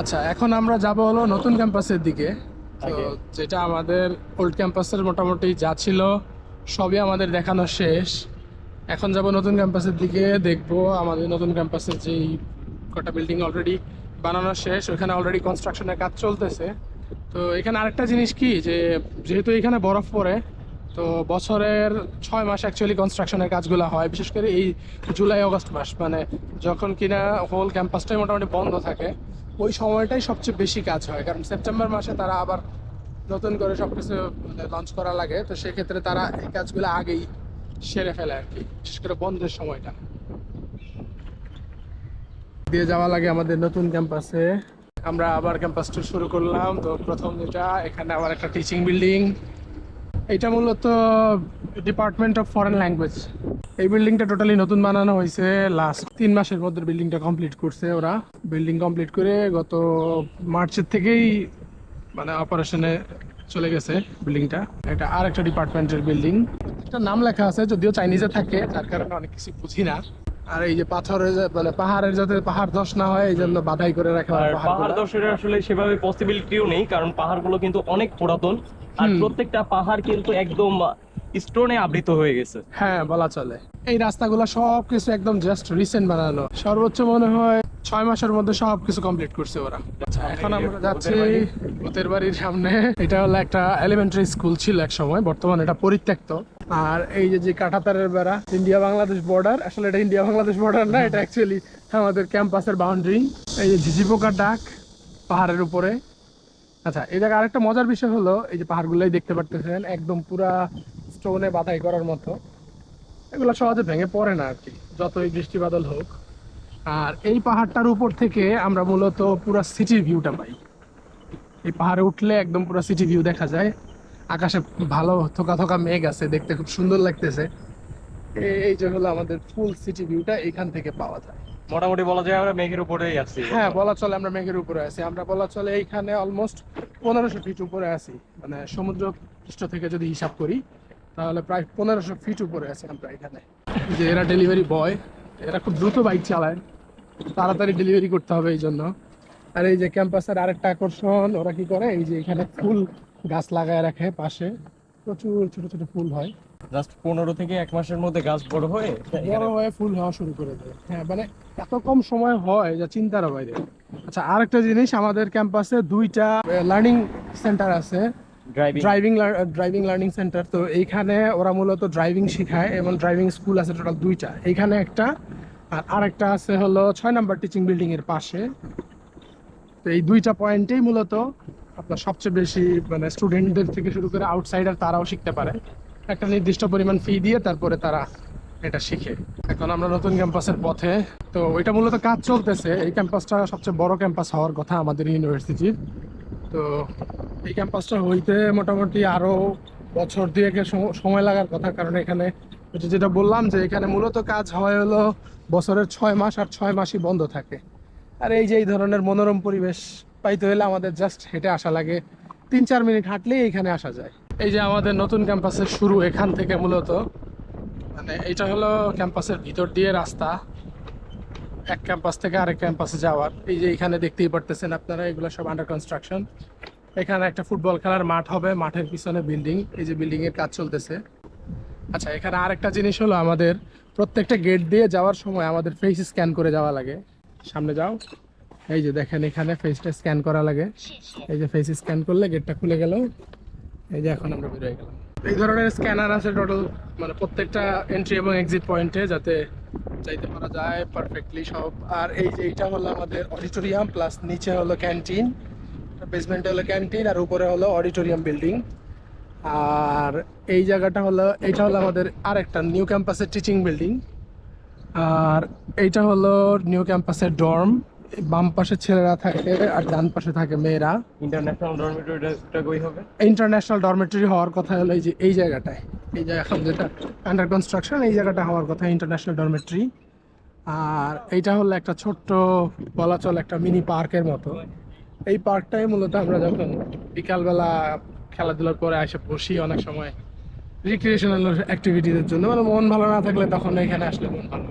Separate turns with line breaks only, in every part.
আচ্ছা এখন আমরা যাব হলো নতুন ক্যাম্পাসের দিকে। তো যেটা আমাদের ওল্ড ক্যাম্পাসের মোটামুটি যা ছিল সবই আমাদের দেখানো শেষ। এখন যাব নতুন ক্যাম্পাসের দিকে দেখব আমাদের নতুন ক্যাম্পাসের যেই কটা বিল্ডিং অলরেডি বানানো শেষ ওখানে অলরেডি কনস্ট্রাকশনের কাজ চলতেছে। তো এখানে আরেকটা জিনিস কি যে যেহেতু এখানে বরফ পড়ে তো বছরের ছয় মাস অ্যাকচুয়ালি কনস্ট্রাকশনের কাজগুলো হয়, বিশেষ করে এই জুলাই অগস্ট মাস মানে যখন কিনা হোল ক্যাম্পাসটাই মোটামুটি বন্ধ থাকে, ওই সময়টাই সবচেয়ে বেশি কাজ হয়। কারণ সেপ্টেম্বর মাসে তারা আবার নতুন করে সব কিছু লঞ্চ করা লাগে, তো সেক্ষেত্রে তারা এই কাজগুলো আগেই সেরে ফেলে আর কি, বিশেষ করে বন্ধের সময়টা। দিয়ে যাওয়া লাগে আমাদের নতুন ক্যাম্পাসে আমরা আবার ক্যাম্পাস শুরু করলাম, তো প্রথম যেটা, এখানে আবার একটা টিচিং বিল্ডিং এটা মূলত ডিপার্টমেন্ট অফ ফরেন ল্যাঙ্গুয়েজ এই বিল্ডিংটা টোটালি নতুন বানানো হয়েছে। লাস্ট তিন মাসের মধ্যে বিল্ডিংটা কমপ্লিট করছে ওরা। বিল্ডিং কমপ্লিট করে গত মার্চের থেকেই মানে অপারেশনে চলে গেছে বিল্ডিংটা এটা আর একটা ডিপার্টমেন্টের বিল্ডিং একটা নাম লেখা আছে যদিও চাইনিজে থাকে তার কারণে অনেক কিছু বুঝি না। আর এই যে পাথরের মানে পাহাড়ের যাতে পাহাড় ধস না হয় এই জন্য বাধাই করে রাখা
পাহাড়। দর্শনের আসলে সেভাবে পসিবিলিটিও নেই কারণ পাহাড়গুলো কিন্তু অনেক পুরাতন। আর প্রত্যেকটা পাহাড় কিন্তু একদম স্টোনে আবৃত হয়ে গেছে।
হ্যাঁ বলা চলে। এই রাস্তাগুলো সব কিছু একদম জাস্ট রিসেন্ট বানানো। সর্বোচ্চ মনে হয় ছয় মাসের মধ্যে সবকিছু কমপ্লিট করছে ওরা। আচ্ছা, এখন আমরা যাচ্ছি ওদের বাড়ির সামনে। এটা হলো একটা এলিমেন্টারি স্কুল ছিল এক সময় বর্তমানে এটা পরিত্যক্ত। আর এই যে যে কাঁটাতারের বেড়া ইন্ডিয়া বাংলাদেশ বর্ডার আসলে এটা ইন্ডিয়া বাংলাদেশ বর্ডার না এটা অ্যাকচুয়ালি আমাদের ক্যাম্পাসের বাউন্ডারি এই যে ঝিঝি পোকার ডাক পাহাড়ের উপরে। আচ্ছা এই জায়গায় আরেকটা মজার বিষয় হলো, এই যে পাহাড়গুলোই দেখতে পারতেছেন, একদম পুরা স্টোনে বাধাই করার মতো। এগুলো সহজে ভেঙে পড়ে না আর কি, যতই বৃষ্টি বাদল হোক। আর এই পাহাড়টার উপর থেকে আমরা মূলত পুরো সিটির ভিউটা পাই। এই পাহাড়ে উঠলে একদম পুরো সিটি ভিউ দেখা যায়। আকাশে ভালো থোকা থোকা মেঘ আছে, দেখতে খুব সুন্দর লাগতেছে। এই- যে হলো আমাদের ফুল সিটি ভিউটা, এখান থেকে পাওয়া যায়।
মোটামুটি বলা যায় আমরা মেঘের উপরেই আছি।
হ্যাঁ বলা চলে আমরা মেঘের উপরে আছি। আমরা বলা চলে এইখানে অলমোস্ট পনেরোশো ফিট উপরে আছি। মানে সমুদ্র পৃষ্ঠ থেকে যদি হিসাব করি, তাহলে প্রায় পনেরোশো ফিট উপরে আছি আমরা এখানে। যে এরা ডেলিভারি বয় এরা খুব দ্রুত বাইক চালায়। তাড়াতাড়ি ডেলিভারি করতে হবে এই জন্য। আর এই যে ক্যাম্পাসের আরেকটা আকর্ষণ, ওরা কি করে? এই যে এখানে ফুল গাছ লাগায় রাখে পাশে। প্রচুর ছোট ছোট ফুল হয়।
জাস্ট পনেরো থেকে এক মাসের মধ্যে গাছ বড় হয়ে
বড় হয়ে ফুল হওয়া শুরু করে দেয়। হ্যাঁ মানে এত কম সময় হয় যা চিন্তার বাইরে। আচ্ছা আরেকটা জিনিস আমাদের ক্যাম্পাসে দুইটা লার্নিং সেন্টার আছে।
ড্রাইভিং
ড্রাইভিং লার্নিং সেন্টার তো এইখানে ওরা মূলত ড্রাইভিং শেখায় এবং ড্রাইভিং স্কুল আছে টোটাল দুইটা। এইখানে একটা আর আরেকটা আছে হলো ছয় নাম্বার টিচিং বিল্ডিং এর পাশে। তো এই দুইটা পয়েন্টেই মূলত আপনার সবচেয়ে বেশি মানে স্টুডেন্টদের থেকে শুরু করে আউটসাইডার তারাও শিখতে পারে। একটা নির্দিষ্ট পরিমাণ ফি দিয়ে তারপরে তারা এটা শিখে। এখন আমরা নতুন ক্যাম্পাসের পথে। তো ওইটা মূলত কাজ চলতেছে। এই ক্যাম্পাসটা সবচেয়ে বড় ক্যাম্পাস হওয়ার কথা আমাদের ইউনিভার্সিটির। তো এই ক্যাম্পাসটা হইতে মোটামুটি আরও বছর দুয়েকের সম- সময় লাগার কথা। কারণ এখানে যেটা বললাম যে এখানে মূলত কাজ হয় হলো বছরের ছয় মাস আর ছয় মাসই বন্ধ থাকে। আর এই যে এই ধরনের মনোরম পরিবেশ পাইতে হলে আমাদের জাস্ট হেঁটে আসা লাগে। তিন চার মিনিট হাঁটলেই এখানে আসা যায়। এই যে আমাদের নতুন ক্যাম্পাসের শুরু এখান থেকে মূলত। মানে এটা হলো ক্যাম্পাসের ভিতর দিয়ে রাস্তা। এক ক্যাম্পাস থেকে আরেক ক্যাম্পাসে যাওয়ার। এই যে এখানে দেখতেই পারতেছেন আপনারা এগুলো সব আন্ডার কনস্ট্রাকশন এখানে একটা ফুটবল খেলার মাঠ হবে মাঠের পিছনে বিল্ডিং এই যে বিল্ডিং এর কাজ চলতেছে। আচ্ছা এখানে আরেকটা জিনিস হলো আমাদের প্রত্যেকটা গেট দিয়ে যাওয়ার সময় আমাদের ফেস স্ক্যান করে যাওয়া লাগে। সামনে যাও। এই যে দেখেন এখানে ফেসটা স্ক্যান করা লাগে। এই যে ফেস স্ক্যান করলে গেটটা খুলে গেল। এই যে এখন আমরা বেরোয় গেলাম। এই ধরনের স্ক্যানার আছে টোটাল মানে প্রত্যেকটা এন্ট্রি এবং এক্সিট পয়েন্টে যাতে যাইতে পারা যায় পারফেক্টলি সব। আর এই যে এটা হলো আমাদের অডিটোরিয়াম প্লাস নিচে হলো ক্যান্টিন বেসমেন্টে হলো ক্যান্টিন আর উপরে হলো অডিটোরিয়াম বিল্ডিং আর এই জায়গাটা হলো এটা হলো আমাদের আরেকটা নিউ ক্যাম্পাসের টিচিং বিল্ডিং আর এইটা হলো নিউ ক্যাম্পাসের ডর্ম বাম পাশে ছেলেরা থাকে আর ডান পাশে থাকে মেয়েরা।
ইন্টারন্যাশনাল ডরমিটরিটা কই হবে?
ইন্টারন্যাশনাল ডরমেটরি হওয়ার কথা হলো এই যে এই জায়গাটায়। এই জায়গা এখন যেটা আন্ডার কনস্ট্রাকশন এই জায়গাটা হওয়ার কথা ইন্টারন্যাশনাল ডরমেটরি আর এইটা হলো একটা ছোট্ট বলা চলে একটা মিনি পার্কের মতো। এই পার্কটাই মূলত আমরা যখন বিকালবেলা খেলাধুলার পরে এসে বসি অনেক সময় রিক্রিয়েশনাল অ্যাক্টিভিটিদের জন্য মানে মন ভালো না থাকলে তখন এখানে আসলে মন ভালো।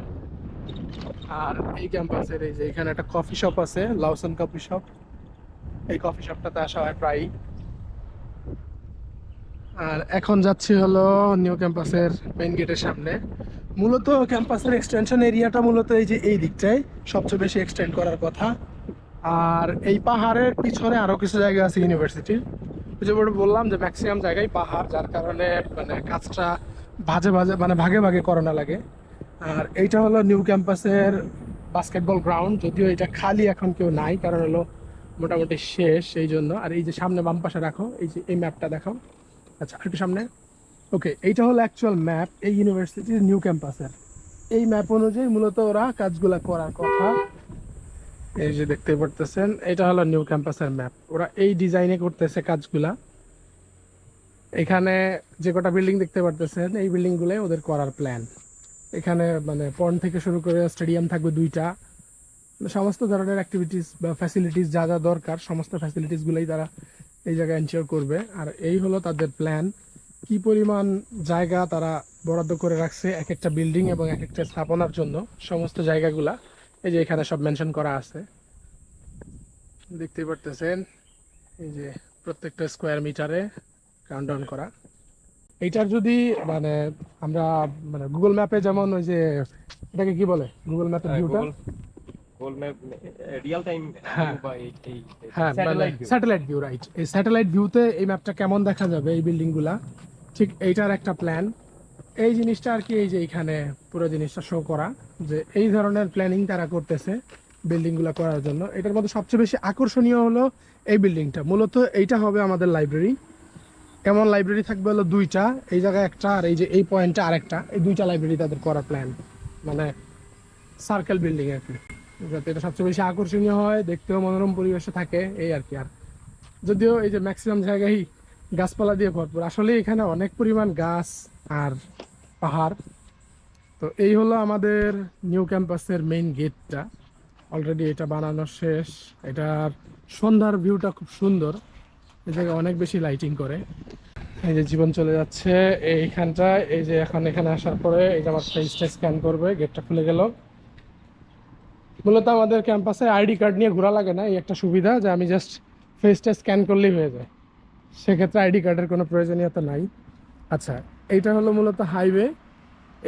আর এই ক্যাম্পাসের এই যে এখানে একটা কফি শপ আছে লাউসন কফি শপ এই কফি শপটাতে আসা হয় প্রায়ই। আর এখন যাচ্ছি হলো নিউ ক্যাম্পাসের মেইন গেটের সামনে। মূলত ক্যাম্পাসের এক্সটেনশন এরিয়াটা মূলত এই যে এই দিকটায়, সবচেয়ে বেশি এক্সটেন্ড করার কথা। আর এই পাহাড়ের পিছনে আরও কিছু জায়গা আছে ইউনিভার্সিটির যে বলে বললাম যে ম্যাক্সিমাম জায়গায় পাহাড়, যার কারণে মানে কাজটা ভাজে ভাজে মানে ভাগে ভাগে করোনা লাগে। আর এইটা হলো নিউ ক্যাম্পাসের বাস্কেটবল গ্রাউন্ড যদিও এটা খালি এখন কেউ নাই, কারণ হলো মোটামুটি শেষ এই জন্য। আর এই যে সামনে বাম পাশে রাখো, এই যে এই ম্যাপটা দেখাও। আচ্ছা একটু সামনে। ওকে এইটা হলো অ্যাকচুয়াল ম্যাপ এই ইউনিভার্সিটির নিউ ক্যাম্পাসের। এই ম্যাপ অনুযায়ী মূলত ওরা কাজগুলা করার কথা। এই যে দেখতে পারতেছেন, এটা হলো নিউ ক্যাম্পাসের ম্যাপ ওরা এই ডিজাইনে করতেছে কাজগুলা। এখানে যে কটা বিল্ডিং দেখতে পারতেছেন, এই বিল্ডিংগুলোই ওদের করার প্ল্যান এখানে মানে পয়েন্ট থেকে শুরু করে স্টেডিয়াম থাকবে দুইটা। সমস্ত ধরনের অ্যাক্টিভিটিস বা ফ্যাসিলিটিস যা যা দরকার, সমস্ত ফ্যাসিলিটিসগুলোই তারা এই জায়গায় এনশিওর করবে। আর এই হলো তাদের প্ল্যান কি পরিমাণ জায়গা তারা বরাদ্দ করে রাখছে এক একটা বিল্ডিং এবং এক একটা স্থাপনার জন্য, সমস্ত জায়গাগুলা, এই যে এখানে সব মেনশন করা আছে। দেখতেই পারতেছেন, এই যে প্রত্যেকটা স্কোয়ার মিটারে কাউন্টডাউন করা। এইটার যদি মানে আমরা মানে গুগল ম্যাপে যেমন ওই যে এটাকে কি বলে? গুগল ম্যাপের ভিউটা হ্যাঁ। স্যাটেলাইট ভিউ রাইট এই স্যাটেলাইট ভিউতে এই ম্যাপটা কেমন দেখা যাবে এই বিল্ডিংগুলা? ঠিক এইটার একটা প্ল্যান এই জিনিসটা আর কি এই যে এখানে পুরো জিনিসটা শো করা যে এই ধরনের প্ল্যানিং তারা করতেছে বিল্ডিংগুলা করার জন্য। এটার মধ্যে সবচেয়ে বেশি আকর্ষণীয় হলো এই বিল্ডিংটা মূলত এইটা হবে আমাদের লাইব্রেরি এমন লাইব্রেরি থাকবে হলো দুইটা, এই জায়গায় একটা আর এই যে এই পয়েন্টটা আরেকটা, এই দুইটা লাইব্রেরি তাদের করার প্ল্যান মানে সার্কেল বিল্ডিং আর কি। যাতে এটা সবচেয়ে বেশি আকর্ষণীয় হয়, দেখতেও মনোরম পরিবেশে থাকে, এই আর কি। আর যদিও এই যে ম্যাক্সিমাম জায়গায় গাছপালা দিয়ে ভরপুর, আসলে এখানে অনেক পরিমাণ গাছ আর পাহাড়। তো এই হলো আমাদের নিউ ক্যাম্পাসের মেইন গেটটা অলরেডি এটা বানানো শেষ। এটার সন্ধ্যার ভিউটা খুব সুন্দর। এই জায়গায় অনেক বেশি লাইটিং করে। এই যে জীবন চলে যাচ্ছে, এইখানটায়, এই যে এখন এখানে আসার পরে এই যে আমার ফেসটা স্ক্যান করবে গেটটা খুলে গেল। মূলত আমাদের ক্যাম্পাসে আইডি কার্ড নিয়ে ঘোরা লাগে না, এই একটা সুবিধা যে আমি জাস্ট ফেসটা স্ক্যান করলেই হয়ে যায়। সেক্ষেত্রে আইডি কার্ডের কোনো প্রয়োজনীয়তা নাই। আচ্ছা এইটা হলো মূলত হাইওয়ে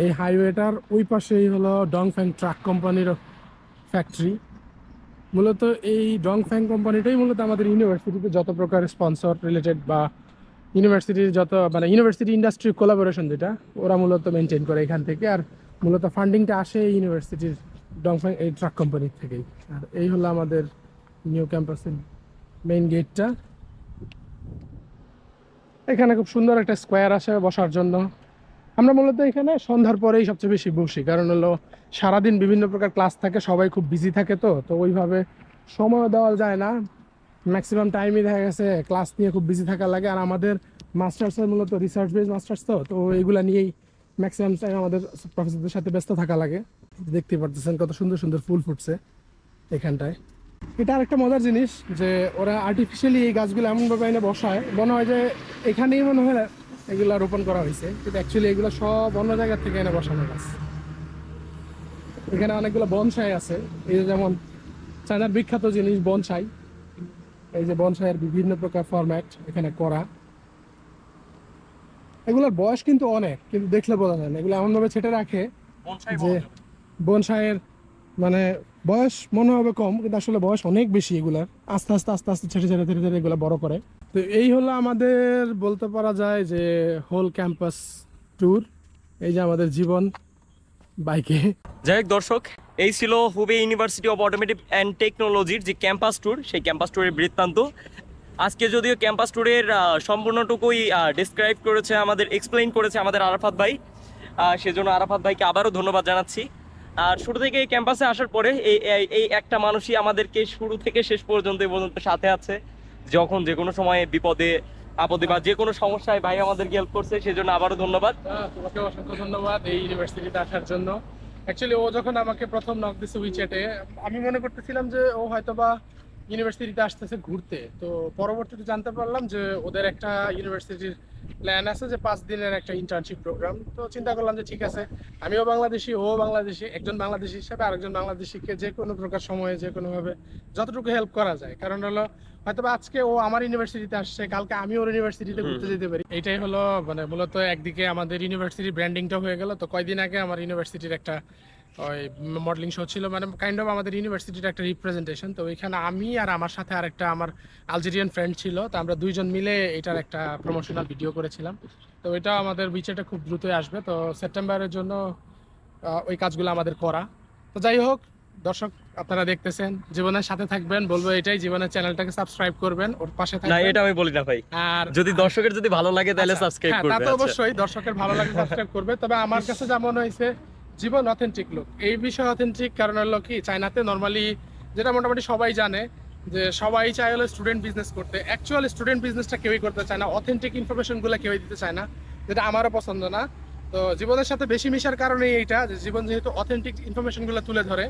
এই হাইওয়েটার ওই পাশেই হলো ডংফ্যাং ট্রাক কোম্পানির ফ্যাক্টরি মূলত এই ডংফ্যাং কোম্পানিটাই মূলত আমাদের ইউনিভার্সিটিতে যত প্রকার স্পন্সর রিলেটেড বা ইউনিভার্সিটির যত মানে ইউনিভার্সিটি ইন্ডাস্ট্রি কোলাবোরেশন যেটা, ওরা মূলত মেনটেন করে এখান থেকে। আর মূলত ফান্ডিংটা আসে ইউনিভার্সিটির ডংফ্যাং এই ট্রাক কোম্পানির থেকেই। আর এই হলো আমাদের নিউ ক্যাম্পাসের মেইন গেটটা। এখানে খুব সুন্দর একটা স্কোয়ার আছে বসার জন্য। আমরা মূলত এখানে সন্ধ্যার পরেই সবচেয়ে বেশি বসি। কারণ হলো সারাদিন বিভিন্ন প্রকার ক্লাস থাকে, সবাই খুব বিজি থাকে তো তো ওইভাবে সময় দেওয়া যায় না। ম্যাক্সিমাম টাইমই দেখা গেছে ক্লাস নিয়ে খুব বিজি থাকা লাগে। আর আমাদের মাস্টার্সের মূলত রিসার্চ বেস মাস্টার্স তো তো এইগুলা নিয়েই ম্যাক্সিমাম টাইম আমাদের প্রফেসরদের সাথে ব্যস্ত থাকা লাগে। দেখতে পারতেছেন কত সুন্দর সুন্দর ফুল ফুটছে এখানটায়। এটা আরেকটা মজার জিনিস যে ওরা আর্টিফিশিয়ালি এই গাছগুলো এমনভাবে এনে বসায়, মনে হয় যে এখানেই মনে হয় এগুলা রোপণ করা হয়েছে। কিন্তু অ্যাকচুয়ালি এগুলো সব অন্য জায়গা থেকে এনে বসানো গাছ। এখানে অনেকগুলো বনসাই আছে। এই যেমন চায়নার বিখ্যাত জিনিস বনসাই। এই যে বনসাইয়ের বিভিন্ন প্রকার ফরম্যাট এখানে করা। এগুলোর বয়স কিন্তু অনেক কিন্তু দেখলে বোঝা যায় না। এগুলো এমনভাবে ছেটে রাখে যে বনসাইয়ের মানে বয়স মনে হবে কম কিন্তু আসলে বয়স অনেক বেশি এগুলার। আস্তে আস্তে আস্তে আস্তে ছেড়ে ছেড়ে ধীরে ধীরে এগুলো বড় করে। তো এই হলো আমাদের বলতে পারা যায় যে হোল ক্যাম্পাস ট্যুর এই যে আমাদের জীবন বাইকে
যাই হোক দর্শক, এই ছিল Hubei university of automotive and টেকনোলজির যে ক্যাম্পাস ট্যুর সেই ক্যাম্পাস ট্যুরের বৃত্তান্ত। আজকে যদিও ক্যাম্পাস ট্যুরের সম্পূর্ণটুকুই ডিসক্রাইব করেছে, আমাদের এক্সপ্লেইন করেছে আমাদের আরাফাত ভাই। সেজন্য আরাফাত ভাইকে আবারও ধন্যবাদ জানাচ্ছি। আর শুরু থেকে এই ক্যাম্পাসে আসার পরে এই, এই- একটা মানুষই আমাদেরকে শুরু থেকে শেষ পর্যন্ত পর্যন্ত সাথে আছে। যখন যে কোনো সময়ে বিপদে আপদে বা যে কোনো সমস্যায় ভাই আমাদেরকে হেল্প করছে সেজন্য আবারও ধন্যবাদ।
হ্যাঁ, তোমাকে অসংখ্য ধন্যবাদ এই ইউনিভার্সিটিতে আসার জন্য। অ্যাকচুয়ালি ও যখন আমাকে প্রথম নক দিছে উইচ্যাটে আমি মনে করতেছিলাম যে ও হয়তোবা ইউনিভার্সিটিতে আসতেছে ঘুরতে। তো পরবর্তীতে জানতে পারলাম যে ওদের একটা ইউনিভার্সিটির প্ল্যান আছে যে পাঁচ দিনের একটা ইন্টার্নশিপ প্রোগ্রাম তো চিন্তা করলাম যে ঠিক আছে আমিও বাংলাদেশি ও বাংলাদেশি একজন বাংলাদেশি হিসেবে আরেকজন বাংলাদেশিকে যে কোনো প্রকার সময়ে যে কোনোভাবে যতটুকু হেল্প করা যায়। কারণ হলো হয়তো আজকে ও আমার ইউনিভার্সিটিতে আসছে কালকে আমি ওর ইউনিভার্সিটিতে ঘুরতে যেতে পারি। এটাই হলো মানে মূলত একদিকে আমাদের ইউনিভার্সিটির ব্র্যান্ডিংটা হয়ে গেল। তো কয়দিন আগে আমার ইউনিভার্সিটির একটা ওই মডেলিং শো ছিল মানে কাইন্ড অফ আমাদের ইউনিভার্সিটির একটা রিপ্রেজেন্টেশন তো ওইখানে আমি আর আমার সাথে আরেকটা আমার আলজেরিয়ান ফ্রেন্ড ছিল তো আমরা দুইজন মিলে এটার একটা প্রমোশনাল ভিডিও করেছিলাম। তো এটা আমাদের বিচেটা খুব দ্রুতই আসবে। তো সেপ্টেম্বরের জন্য ওই কাজগুলো আমাদের করা। তো যাই হোক দর্শক আপনারা দেখতেছেন জীবনের সাথে থাকবেন বলব এটাই জীবনের চ্যানেলটাকে সাবস্ক্রাইব করবেন ওর পাশে
না এটা আমি বলি না ভাই।
আর
যদি দর্শকের যদি ভালো লাগে তাহলে
আচ্ছা,
সাবস্ক্রাইব
হ্যাঁ, তা তো
আচ্ছা।
অবশ্যই দর্শকের ভালো লাগলে সাবস্ক্রাইব করবে। তবে আমার কাছে যেমন হয়েছে জীবন অথেন্টিক লোক। এই বিষয় অথেন্টিক কারণ হলো কি চায়নাতে নর্মালি যেটা মোটামুটি সবাই জানে যে সবাই চায় হলো স্টুডেন্ট বিজনেস করতে। অ্যাকচুয়াল স্টুডেন্ট বিজনেসটা কেউই করতে চায় না অথেন্টিক ইনফরমেশনগুলো কেউই দিতে চায় না যেটা আমারও পছন্দ না। তো জীবনের সাথে বেশি মিশার কারণেই এইটা যে জীবন যেহেতু অথেন্টিক ইনফরমেশনগুলো তুলে ধরে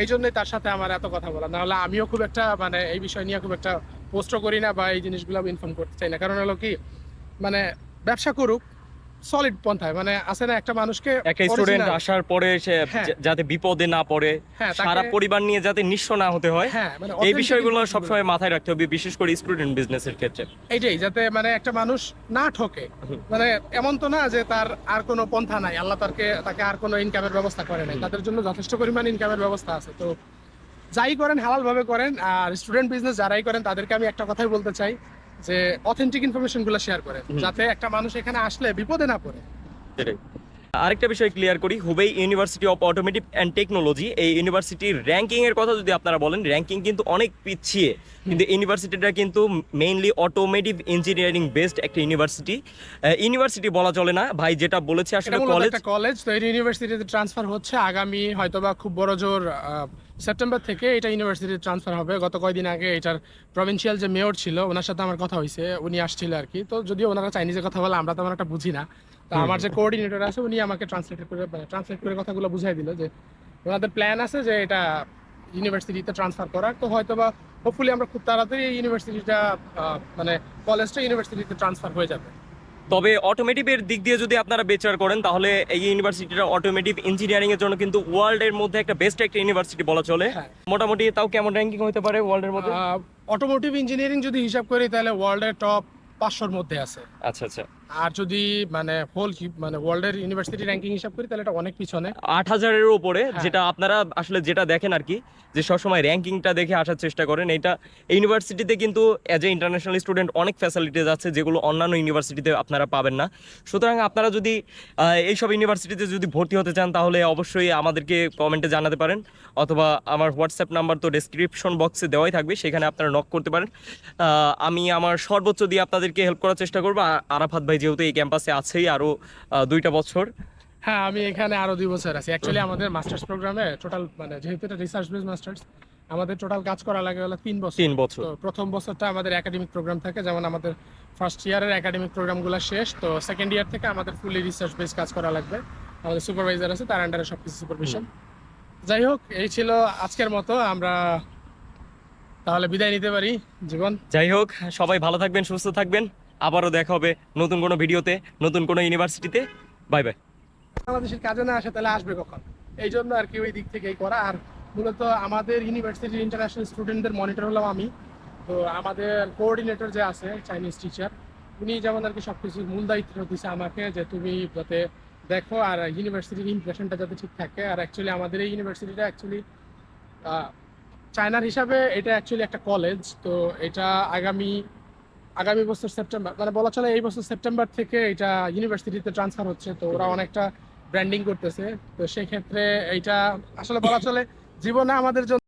এই জন্যই তার সাথে আমার এত কথা বলা। নাহলে আমিও খুব একটা মানে এই বিষয় নিয়ে খুব একটা পোস্টও করি না বা এই জিনিসগুলো ইনফর্ম করতে চাই না। কারণ হলো কি মানে ব্যবসা করুক সলিড পন্থায় মানে আছে না একটা মানুষকে
একটা স্টুডেন্ট আসার পরে সে
হ্যাঁ।
যাতে বিপদে না পড়ে
হ্যাঁ,
সারা পরিবার নিয়ে যাতে নিঃস্ব না হতে হয়
হ্যাঁ মানে
এই বিষয়গুলো সবসময় মাথায় রাখতে হবে বিশেষ করে স্টুডেন্ট বিজনেসের ক্ষেত্রে।
এইটাই যাতে মানে একটা মানুষ না ঠকে। মানে এমন তো না যে তার আর কোনো পন্থা নাই আল্লাহ তাকে তাকে আর কোনো ইনকামের ব্যবস্থা করে নাই। তাদের জন্য যথেষ্ট পরিমাণ ইনকামের ব্যবস্থা আছে। তো যাই করেন হালাল ভাবে করেন আর স্টুডেন্ট বিজনেস যারাই করেন তাদেরকে আমি একটা কথাই বলতে চাই যে অথেন্টিক ইনফরমেশনগুলো শেয়ার
হুম।
যাতে একটা মানুষ এখানে আসলে বিপদে না পড়ে।
সেটাই। আরেকটা বিষয় ক্লিয়ার করি Hubei university of automotive and technology এই ইউনিভার্সিটির র্যাঙ্কিং এর কথা যদি আপনারা বলেন র্যাঙ্কিং কিন্তু অনেক পিছিয়ে। কিন্তু ইউনিভার্সিটিটা কিন্তু মেইনলি অটোমেটিভ ইঞ্জিনিয়ারিং বেসড একটা ইউনিভার্সিটি ইউনিভার্সিটি বলা চলে না ভাই যেটা বলেছে আসলে কলেজ
কলেজ তো ইউনিভার্সিটিতে ট্রান্সফার হচ্ছে আগামী হয়তোবা খুব বড় জোর সেপ্টেম্বর থেকে এটা ইউনিভার্সিটিতে ট্রান্সফার হবে। গত কয়দিন আগে এটার প্রভিন্সিয়াল যে মেয়র ছিল ওনার সাথে আমার কথা হয়েছে উনি আসছিল আর কি তো যদিও ওনারা চাইনিজে কথা বলে আমরা তেমন একটা বুঝি না। তো আমার যে কোঅর্ডিনেটর আছে উনি আমাকে ট্রান্সলেট করে মানে ট্রান্সলেট করে কথাগুলো বুঝাই দিল যে ওনাদের প্ল্যান আছে যে এটা ইউনিভার্সিটিতে ট্রান্সফার করার। তো হয়তোবা হোপফুলি আমরা খুব তাড়াতাড়ি এই ইউনিভার্সিটিটা মানে কলেজটা ইউনিভার্সিটিতে ট্রান্সফার হয়ে যাবে।
তবে অটোমেটিভের দিক দিয়ে যদি আপনারা বেচার করেন তাহলে এই ইউনিভার্সিটিটা অটোমেটিভ ইঞ্জিনিয়ারিংয়ের জন্য কিন্তু ওয়ার্ল্ডের মধ্যে একটা বেস্ট একটা ইউনিভার্সিটি বলা চলে।
হ্যাঁ।
মোটামুটি তাও কেমন র্যাঙ্কিং হতে পারে ওয়ার্ল্ডের মধ্যে?
অটোমোটিভ ইঞ্জিনিয়ারিং যদি হিসাব করি তাহলে ওয়ার্ল্ডের টপ পাঁচশোর মধ্যে আছে।
আচ্ছা আচ্ছা।
আর যদি মানে হোল মানে ওয়ার্ল্ডের ইউনিভার্সিটি র্যাঙ্কিং হিসাব করি তাহলে এটা অনেক পিছনে।
আট হাজারের উপরে
হ্যাঁ।
যেটা আপনারা আসলে যেটা দেখেন আর কি যে সবসময় র্যাঙ্কিংটা দেখে আসার চেষ্টা করেন এটা ইউনিভার্সিটিতে কিন্তু অ্যাজ এ ইন্টারন্যাশনাল স্টুডেন্ট অনেক ফ্যাসিলিটিস আছে যেগুলো অন্যান্য ইউনিভার্সিটিতে আপনারা পাবেন না। সুতরাং আপনারা যদি এইসব ইউনিভার্সিটিতে যদি ভর্তি হতে চান তাহলে অবশ্যই আমাদেরকে কমেন্টে জানাতে পারেন অথবা আমার হোয়াটসঅ্যাপ নাম্বার তো ডেসক্রিপশন বক্সে দেওয়াই থাকবে সেখানে আপনারা নক করতে পারেন। আমি আমার সর্বোচ্চ দিয়ে আপনাদেরকে হেল্প করার চেষ্টা করব আর আরাফাত ভাই যেহেতু এই ক্যাম্পাসে আছেই আরও দুইটা বছর।
হ্যাঁ আমি এখানে আরও দুই বছর আছি। অ্যাকচুয়ালি আমাদের মাস্টার্স প্রোগ্রামে টোটাল মানে যেহেতু এটা রিসার্চ বেস মাস্টার্স আমাদের টোটাল কাজ করা লাগে হলো তিন বছর।
তিন বছর।
তো প্রথম বছরটা আমাদের একাডেমিক প্রোগ্রাম থাকে যেমন আমাদের ফার্স্ট ইয়ারের একাডেমিক প্রোগ্রামগুলো শেষ তো সেকেন্ড ইয়ার থেকে আমাদের ফুলি রিসার্চ বেস কাজ করা লাগবে। আমাদের সুপারভাইজার আছে তার আন্ডারে সব কিছু সুপারভিশন যাই হোক এই ছিল আজকের মতো আমরা তাহলে বিদায় নিতে পারি জীবন।
যাই হোক সবাই ভালো থাকবেন সুস্থ থাকবেন। আবারও দেখা হবে নতুন কোনো ভিডিওতে, নতুন কোনো ইউনিভার্সিটিতে। Bye bye.
বাংলাদেশের কাজে না আসে তাহলে আসবে কখন? এই জন্য আর কি ওই দিক থেকেই করা। আর মূলত আমাদের ইউনিভার্সিটির ইন্টারন্যাশনাল স্টুডেন্টদের মনিটর হলাম আমি। তো আমাদের কোঅর্ডিনেটর যে আছে চাইনিজ টিচার উনি যেমন আর কি সব কিছুর মূল দায়িত্ব দিচ্ছে আমাকে যে তুমি যাতে দেখো আর ইউনিভার্সিটির ইমপ্রেশনটা যাতে ঠিক থাকে। আর অ্যাকচুয়ালি আমাদের এই ইউনিভার্সিটিটা অ্যাকচুয়ালি চায়নার হিসাবে এটা অ্যাকচুয়ালি একটা কলেজ তো এটা আগামী আগামী বছর সেপ্টেম্বর মানে বলা চলে এই বছর সেপ্টেম্বর থেকে এটা ইউনিভার্সিটিতে ট্রান্সফার হচ্ছে, তো ওরা অনেকটা ব্র্যান্ডিং করতেছে। তো সেক্ষেত্রে এইটা আসলে বলা চলে জীবনে আমাদের জন্য